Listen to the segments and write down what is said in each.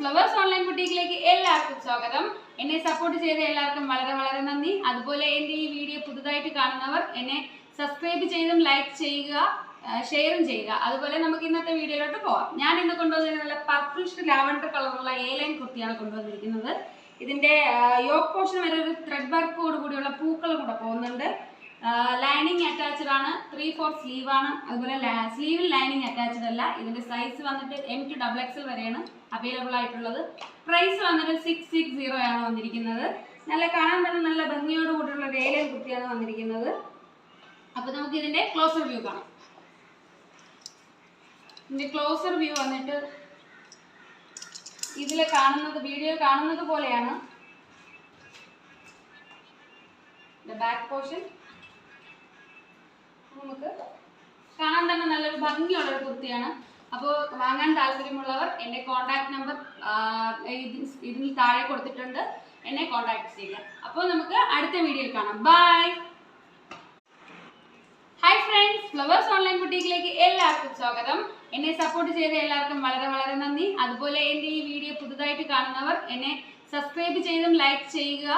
Flowers online ബുട്ടീക്കിലേക്ക് എല്ലാവർക്കും സ്വാഗതം. എന്നെ സപ്പോർട്ട് ചെയ്ത എല്ലാവർക്കും വളരെ വളരെ നന്ദി. അതുപോലെ എന്റെ ഈ വീഡിയോ പുതുതായിട്ട് കാണുന്നവർ എന്നെ സബ്സ്ക്രൈബ് ചെയ്തും ലൈക്ക് ചെയ്യുക ഷെയറും ചെയ്യുക. അതുപോലെ നമുക്ക് ഇന്നത്തെ വീഡിയോയിലോട്ട് പോവാം. ഞാൻ ഇന്ന് കൊണ്ടുവന്നിരുന്ന പർപ്പിൾ ലാവണ്ടർ കളറുള്ള എ ലൈൻ കുർത്തിയാണ് കൊണ്ടുവന്നിരിക്കുന്നത്. ഇതിന്റെ യോക്ക് പോർഷൻ വരെ ഒരു ത്രെഡ് വർക്കോട് കൂടിയുള്ള പൂക്കൾ കൂടെ പോകുന്നുണ്ട്. ലൈനിങ് അറ്റാച്ച്ഡ് ആണ്. ത്രീ ഫോർ സ്ലീവ് ആണ്. അതുപോലെ സ്ലീവിൽ ലൈനിങ് അറ്റാച്ച്ഡ് അല്ല. ഇതിന്റെ സൈസ് വന്നിട്ട് എം ടു ഡബിൾ എക്സൽ വരെയാണ് അവൈലബിൾ ആയിട്ടുള്ളത്. പ്രൈസ് വന്നിട്ട് സിക്സ് സിക്സ് സീറോ ആണ് വന്നിരിക്കുന്നത്. നല്ല കാണാൻ തന്നെ നല്ല ഭംഗിയോട് കൂടിയുള്ള വേലയും കുട്ടിയാണ് വന്നിരിക്കുന്നത്. അപ്പോൾ നമുക്ക് ഇതിന്റെ ക്ലോസർ വ്യൂ കാണാം. ഇതിന്റെ ക്ലോസർ വ്യൂ വന്നിട്ട് ഇതിൽ കാണുന്നത് വീഡിയോ കാണുന്നത് പോലെയാണ്. ബാക്ക് പോർഷൻ നമുക്ക് കാണാൻ തന്നെ നല്ലൊരു ഭംഗിയുള്ള ഒരു കുർത്തിയാണ്. അപ്പോൾ വാങ്ങാൻ താല്പര്യമുള്ളവർ എന്റെ കോൺടാക്ട് നമ്പർ ഇതിൽ താഴെ കൊടുത്തിട്ടുണ്ട്. എന്നെ കോൺടാക്ട് ചെയ്യുക. അപ്പോൾ നമുക്ക് അടുത്ത വീഡിയോയിൽ കാണാം. Bye hi friends Flowers online ബുട്ടീക്കിലേക്ക് എല്ലാവർക്കും സ്വാഗതം. എന്നെ സപ്പോർട്ട് ചെയ്ത എല്ലാവർക്കും വളരെ വളരെ നന്ദി. അതുപോലെ എന്റെ ഈ വീഡിയോ പുതുതായിട്ട് കാണുന്നവർ എന്നെ സബ്സ്ക്രൈബ് ചെയ്തും ലൈക്ക് ചെയ്യുക.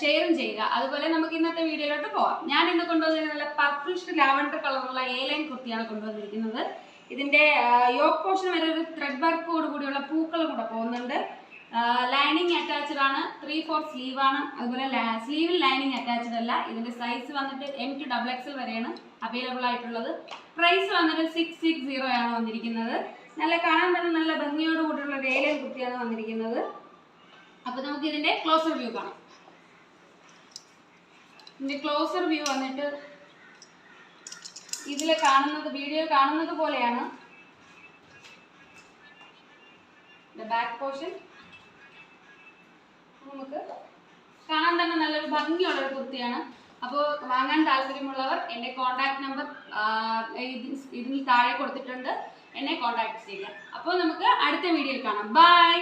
ഷെയറും ചെയ്യുക. അതുപോലെ നമുക്ക് ഇന്നത്തെ വീഡിയോയിലോട്ട് പോവാം. ഞാൻ ഇന്ന് കൊണ്ടുവന്നിരുന്ന നല്ല പർപ്പിൾ ലാവൻഡർ കളറുള്ള എ ലൈൻ കുർത്തിയാണ് കൊണ്ടുവന്നിരിക്കുന്നത്. ഇതിന്റെ യോക്ക് പോർഷൻ വരെ ഒരു ത്രെഡ് വർക്കോട് കൂടിയുള്ള പൂക്കൾ കൂടെ പോകുന്നുണ്ട്. ലൈനിങ് അറ്റാച്ച്ഡ് ആണ്. ത്രീ ഫോർ സ്ലീവ് ആണ്. അതുപോലെ സ്ലീവിൽ ലൈനിങ് അറ്റാച്ച്ഡ് അല്ല. ഇതിന്റെ സൈസ് വന്നിട്ട് എം ടു ഡബിൾ എക്സൽ വരെയാണ് അവൈലബിൾ ആയിട്ടുള്ളത്. പ്രൈസ് വന്നിട്ട് സിക്സ് സിക്സ് സീറോ ആണ് വന്നിരിക്കുന്നത്. നല്ല കാണാൻ തന്നെ നല്ല ഭംഗിയോട് കൂടിയുള്ള ഒരു ഏലിയൻ കുർത്തിയാണ് വന്നിരിക്കുന്നത്. അപ്പോൾ നമുക്ക് ഇതിന്റെ ക്ലോസർ വ്യൂ കാണാം. ഇതിന്റെ ക്ലോസർ വ്യൂ വന്നിട്ട് ഇതിൽ കാണുന്നത് വീഡിയോ കാണുന്നത് പോലെയാണ്. ബാക്ക് പോർഷൻ നമുക്ക് കാണാൻ തന്നെ നല്ലൊരു ഭംഗിയുള്ള ഒരു കുർത്തിയാണ്. അപ്പോൾ വാങ്ങാൻ താല്പര്യമുള്ളവർ എന്റെ കോൺടാക്ട് നമ്പർ ഇതിൽ താഴെ കൊടുത്തിട്ടുണ്ട്. എന്നെ കോൺടാക്ട് ചെയ്യുക. അപ്പോൾ നമുക്ക് അടുത്ത വീഡിയോയിൽ കാണാം. ബൈ